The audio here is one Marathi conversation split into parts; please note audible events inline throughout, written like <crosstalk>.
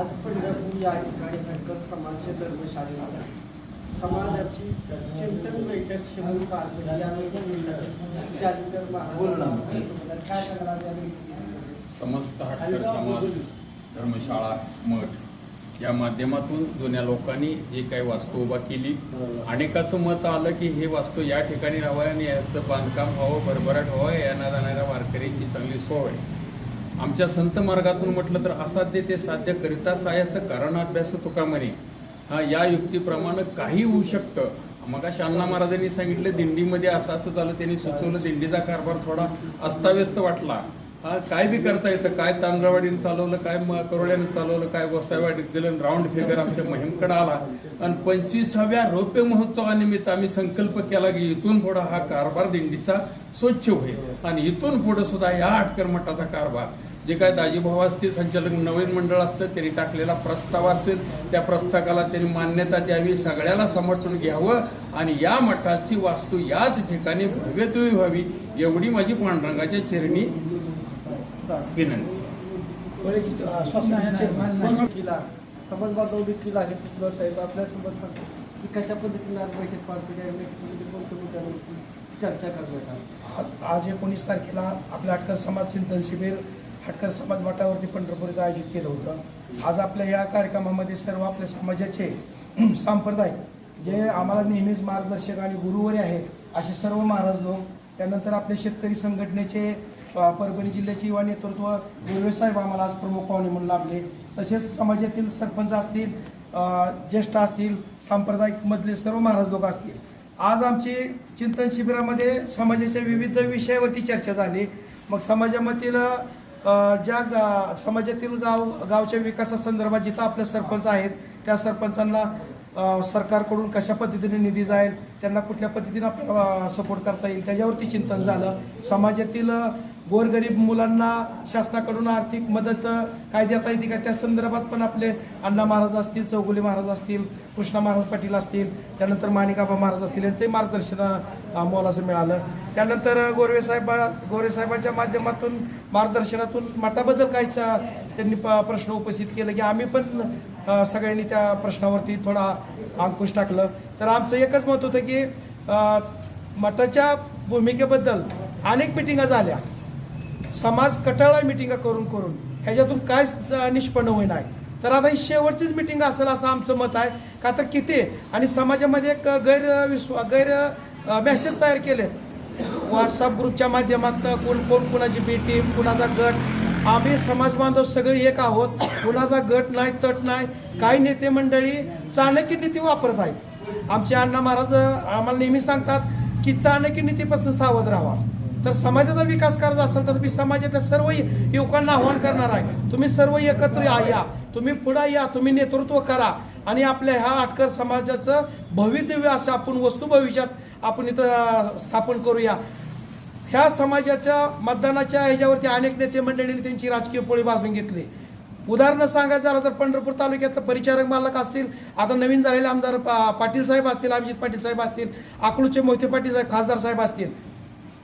आज पंढरपूर या ठिकाणी हटकर समाजचे धर्मशाळेला समाजाची चिंतन बैठक शिवून पार जालिंदर? समस्त हटकर समाज धर्मशाळा मठ. या माध्यमातून जुन्या लोकांनी जी काही वास्तू उभा केली. अनेकाचं मत आलं की हे वास्तू या ठिकाणी राहावं आणि याचं बांधकाम व्हावं भरभराट व्हावं येण्या जाणाऱ्या वारकऱ्याची चांगली सोय. आमच्या संत मार्गातून म्हटलं तर असाध्य ते साध्य करिता सायाचं कारण अभ्यास तुका म्हणे हा या युक्तीप्रमाणे काही होऊ शकतं. मग शालना महाराजांनी सांगितलं दिंडीमध्ये असं असं झालं त्यांनी सुचवलं दिंडीचा कारभार थोडा अस्ताव्यस्त वाटला. हा काय बी करता येतं काय तांदळवाडीने चालवलं काय म चालवलं काय गोसाईवाडीत दिलं राऊंड फिगर आमच्या मोहीमकडे आला. आणि पंचवीसाव्या रौप्य महोत्सवानिमित्त आम्ही संकल्प केला की इथून पुढं हा कारभार दिंडीचा स्वच्छ होईल. आणि इथून पुढं सुद्धा या आटकर मठाचा कारभार जे काय दाजीभाऊ असतील संचालक नवीन मंडळ असतं त्यांनी टाकलेला प्रस्ताव असेल त्या प्रस्तावाला त्यांनी मान्यता द्यावी सगळ्याला समर्थन घ्यावं आणि या मठाची वास्तू याच ठिकाणी भव्यत्वी व्हावी एवढी माझी पांडुरंगाच्या चरणी विनंती. साहेब आपल्यासोबत सांगतो की कशा पद्धतीने आज बैठक पार कोणत्या मुद्द्यांवरती चर्चा करण्यात आली आज आज एकोणीस तारखेला आपलं हटकर समाज चिंतन शिबिर हटकर समाज मठावरती पंढरपूर इथं आयोजित केलं होतं. आज आपल्या या कार्यक्रमामध्ये सर्व आपल्या समाजाचे <clears throat> सांप्रदायिक जे आम्हाला नेहमीच मार्गदर्शक आणि गुरुवरे आहेत असे सर्व महाराज लोक त्यानंतर आपले शेतकरी संघटनेचे परभणी जिल्ह्याचे युवा नेतृत्व गुरुवे साहेब आम्हाला आज प्रमुख पाहुणे म्हणून लाभले. तसेच समाजातील सरपंच असतील ज्येष्ठ असतील सांप्रदायिकमधले सर्व महाराज लोक असतील आज आमची चिंतन शिबिरामध्ये समाजाच्या विविध विषयावरती चर्चा झाली. मग समाजामधील ज्या गा समाजातील गाव गावच्या विकासासंदर्भात जिथं आपले सरपंच आहेत त्या सरपंचांना सरकारकडून कशा पद्धतीने निधी जाईल त्यांना कुठल्या पद्धतीने आपल्याला सपोर्ट करता येईल त्याच्यावरती चिंतन झालं. समाजातील गोरगरीब मुलांना शासनाकडून आर्थिक मदत काय देता येते का? त्या संदर्भात पण आपले अण्णा महाराज असतील चौगुले महाराज असतील कृष्णा महाराज पाटील असतील त्यानंतर माणिकाबा महाराज असतील यांचंही मार्गदर्शन मोलाचं मिळालं. त्यानंतर गोरवेसाहेबा गोरवे साहेबांच्या माध्यमातून मार्गदर्शनातून मठाबद्दल काहीचा त्यांनी प प्रश्न उपस्थित केलं की आम्ही पण सगळ्यांनी त्या प्रश्नावरती थोडा अंकुश टाकलं. तर आमचं एकच मत होतं की मठाच्या भूमिकेबद्दल अनेक मिटिंगा झाल्या. समाज कटाळा मिटिंगा करून करून ह्याच्यातून कायच निष्पन्न होईना तर आता ही शेवटचीच मिटिंग असेल असं आमचं मत आहे. का तर किती? आणि समाजामध्ये एक गैरविश्वा गैर मॅसेज तयार केले व्हॉट्सअप ग्रुपच्या माध्यमातून कोण कोण कुणाची बी टीम कुणाचा गट? आम्ही समाज बांधव सगळे एक आहोत. कुणाचा गट नाही तट नाही काही नेते मंडळी चाणक्य नीती वापरत आहेत. आमचे अण्णा महाराज आम्हाला नेहमी सांगतात की चाणक्य नीतीपासून सावध राहावा तर समाजाचा विकास करायचा असेल तर मी समाजातल्या सर्व युवकांना आव्हान करणार आहे. तुम्ही सर्व एकत्र या. या तुम्ही पुढे या. तुम्ही नेतृत्व करा. आणि आपल्या ह्या आटकर समाजाचं भवितव्य असं आपण वस्तू भविष्यात आपण इथं स्थापन करूया. ह्या समाजाच्या मतदानाच्या ह्याच्यावरती अनेक नेते मंडळींनी त्यांची राजकीय पोळी भाजून घेतली. उदाहरणं सांगायचं झालं तर पंढरपूर तालुक्यात परिचारक मालक असतील आता नवीन झालेले आमदार पाटील साहेब असतील अभिजित पाटील साहेब असतील अकलूचे मोहिते पाटील साहेब खासदार साहेब असतील.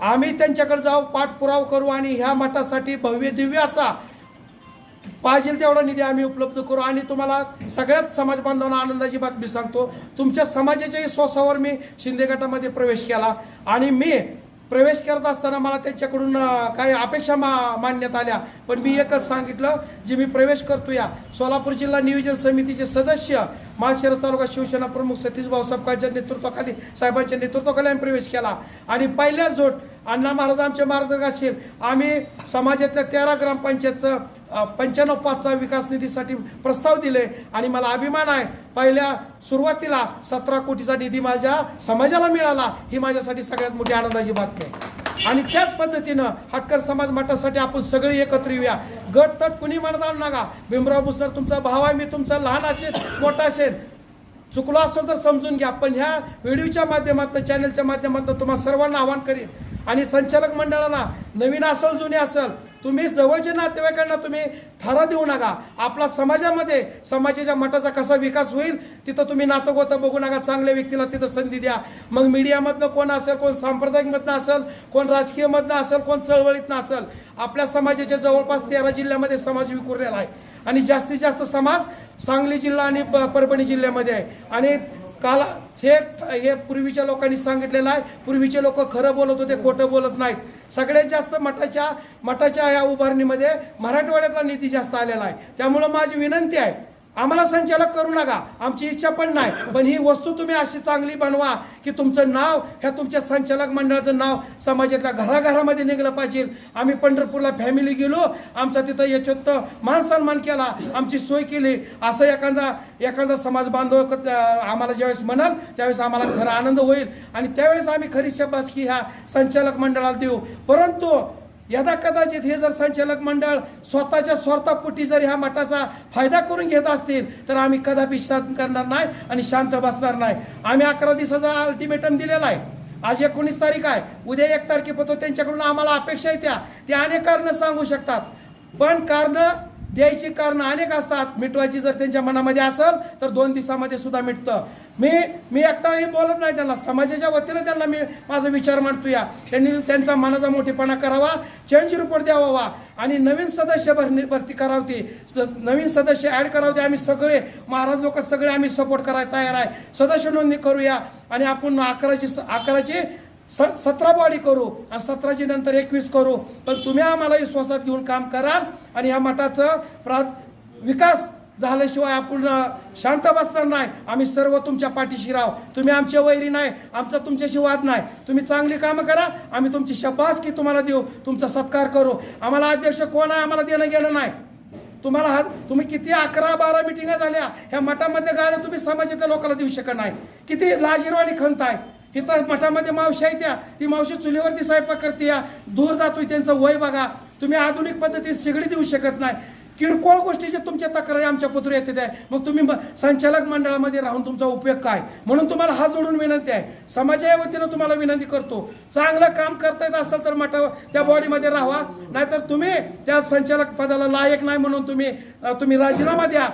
आम्ही त्यांच्याकडे जाऊ पाठपुरावा करू आणि ह्या मठासाठी भव्य दिव्य असा पाहिजे तेवढा निधी आम्ही उपलब्ध करू. आणि तुम्हाला सगळ्यात समाज बांधवांना आनंदाची बातमी सांगतो. तुमच्या समाजाच्याही स्वसावर मी शिंदे गटामध्ये प्रवेश केला. आणि मी प्रवेश करत असताना मला त्यांच्याकडून काही अपेक्षा मा मांडण्यात आल्या. पण मी एकच सांगितलं जे मी प्रवेश करतो या सोलापूर जिल्हा नियोजन समितीचे सदस्य माळशिरस तालुका शिवसेना प्रमुख सतीश भाऊसाहेबांच्या नेतृत्वाखाली साहेबांच्या नेतृत्वाखाली आम्ही प्रवेश केला. आणि पहिल्या जोट अण्णा महाराज आमचे मार्गदर्शक. आम्ही समाजातल्या तेरा ग्रामपंचायतचं पंच्याण्णव पाचचा विकास निधीसाठी प्रस्ताव दिले आणि मला अभिमान आहे पहिल्या सुरुवातीला सतरा कोटीचा निधी माझ्या समाजाला मिळाला ही माझ्यासाठी सगळ्यात मोठी आनंदाची बातमी आहे. आणि त्याच पद्धतीनं हटकर समाज मठासाठी आपण सगळे एकत्र येऊया. गट तट कुणी म्हणत आणू नका. भीमराव भुसणार तुमचा भाव आहे मी तुमचा लहान असेल मोठा असेल. चुकलो असेल तर समजून घ्या पण ह्या व्हिडिओच्या माध्यमातून चॅनलच्या माध्यमातून तुम्हाला सर्वांना आवाहन करीन. आणि संचालक मंडळाला नवीन असल जुने असल तुम्ही जवळच्या नातेवाईकांना तुम्ही थारा देऊ नका. आपला समाजामध्ये समाजाच्या मठाचा कसा विकास होईल तिथं तुम्ही नातं गोतं बघू नका. चांगल्या व्यक्तीला तिथं संधी द्या. मग मीडियामधनं कोण असेल कोण सांप्रदायिकमधनं असेल कोण राजकीयमधनं असेल कोण चळवळीतनं असेल आपल्या समाजाच्या जवळपास तेरा जिल्ह्यामध्ये समाज विखुरलेला आहे. आणि जास्तीत जास्त समाज सांगली जिल्हा आणि प- परभणी जिल्ह्यामध्ये आहे. आणि काल हे हे पूर्वीच्या लोकांनी सांगितलेलं आहे. पूर्वीचे लोक खरं बोलत होते खोटं बोलत नाहीत. सगळ्यात जास्त मठाच्या मठाच्या या उभारणीमध्ये मराठवाड्यातला निधी जास्त आलेला आहे. त्यामुळं माझी विनंती आहे आम्हाला संचालक करू नका. आमची इच्छा पण नाही. पण ही वस्तू तुम्ही अशी चांगली बनवा की तुमचं नाव ह्या तुमच्या संचालक मंडळाचं नाव समाजातल्या घराघरामध्ये निघलं पाहिजे. आम्ही पंढरपूरला फॅमिली गेलो. आमचा तिथं याच्यात मान सन्मान केला. आमची सोय केली. असं एखादा एखादा समाज बांधव क- आम्हाला ज्यावेळेस म्हणाल त्यावेळेस आम्हाला खरा आनंद होईल. आणि त्यावेळेस आम्ही खरी की ह्या संचालक मंडळाला देऊ. परंतु यदा कदाचित हे जर संचालक मंडळ स्वतःच्या स्वार्थापोटी जर ह्या मठाचा फायदा करून घेत असतील तर आम्ही कदापि शांत करणार नाही आणि शांत बसणार नाही. आम्ही अकरा दिवसाचा अल्टिमेटम दिलेला आहे. आज एकोणीस तारीख आहे. उद्या एक तारखेपर्यंत त्यांच्याकडून आम्हाला अपेक्षा आहे त्या. ते अनेक कारणं सांगू शकतात. पण कारणं द्यायची कारणं अनेक असतात. मिटवायची जर त्यांच्या मनामध्ये असेल तर दोन दिवसामध्ये सुद्धा मिटतं. मी मी एकटाही बोलत नाही त्यांना. समाजाच्या वतीनं त्यांना मी माझा विचार मांडतो या त्यांनी त्यांचा मनाचा मोठेपणा करावा चेंज रिपोर्ट द्यावा. आणि नवीन सदस्य भरणी भरती करावती. स- नवीन सदस्य ॲड करावते. आम्ही सगळे महाराज लोक सगळे आम्ही सपोर्ट करायला तयार आहे. सदस्य नोंदणी करूया. आणि आपण अकराची अकराची स सतरा बॉडी करू आणि सतराची नंतर एकवीस करू. पण तुम्ही आम्हाला विश्वासात घेऊन काम कराल आणि या मठाचं प्रा विकास झाल्याशिवाय आपण शांत बसणार नाही. आम्ही सर्व तुमच्या पाठीशी राहू. तुम्ही आमच्या वैरी नाही आमचा तुमच्याशी वाद नाही. तुम्ही चांगली कामं करा आम्ही तुमची शब्बासकी तुम्हाला देऊ. तुमचा सत्कार करू. आम्हाला अध्यक्ष कोण आहे आम्हाला देणं घेणं नाही. तुम्हाला हा तुम्ही किती अकरा बारा मिटिंगा झाल्या. ह्या मठामध्ये गाड्या तुम्ही समाजातल्या लोकांना देऊ शकत नाही. किती लाजीरवाणी खंत आहे. इथं मठामध्ये मावशी आहे त्या. ती मावशी चुलीवरती स्वयंपाक करते या. दूर जातोय त्यांचं वय बघा. तुम्ही आधुनिक पद्धतीत शिगडी देऊ शकत नाही. किरकोळ गोष्टीचे तुमच्या तक्रारी आमच्या पत्र येते आहे मग तुम्ही संचालक मंडळामध्ये राहून तुमचा उपयोग काय? म्हणून तुम्हाला हा जोडून विनंती आहे. समाजाच्या वतीनं तुम्हाला विनंती करतो. चांगलं काम करता येत असेल तर मठा त्या बॉडीमध्ये राहा. नाहीतर तुम्ही त्या संचालक पदाला लायक नाही म्हणून तुम्ही तुम्ही राजीनामा द्या.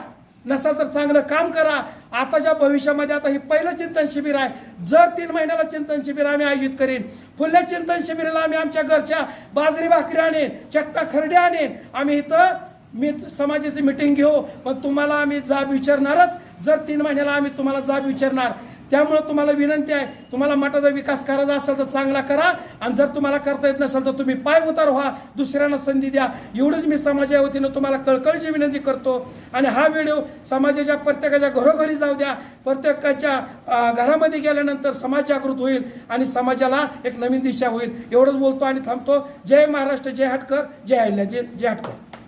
नसाल तर चांगलं काम करा. आताच्या भविष्यामध्ये आता हे पहिलं चिंतन शिबिर आहे जर तीन महिन्याला चिंतन शिबिर आम्ही आयोजित करीन पुढल्या चिंतन शिबिराला आम्ही आमच्या घरच्या बाजरी भाकरी आणेन चट्टा खरडे आणेन आम्ही इथं मी समाजाची मिटिंग घेऊ. पण तुम्हाला आम्ही जाब विचारणारच जर तीन महिन्याला आम्ही तुम्हाला जाब विचारणार. त्यामुळं तुम्हाला विनंती आहे तुम्हाला मठाचा विकास करायचा असेल तर चांगला करा. आणि जर तुम्हाला करता येत नसेल तर तुम्ही पाय उतार व्हा दुसऱ्यांना संधी द्या. एवढंच मी समाजाच्या वतीनं तुम्हाला कळकळीची विनंती करतो. आणि हा व्हिडिओ समाजाच्या प्रत्येकाच्या घरोघरी जाऊ द्या. प्रत्येकाच्या घरामध्ये गेल्यानंतर समाज जागृत होईल आणि समाजाला एक नवीन दिशा होईल. एवढंच बोलतो आणि थांबतो. जय महाराष्ट्र जय हटकर जय आहिल्या जय जय हटकर.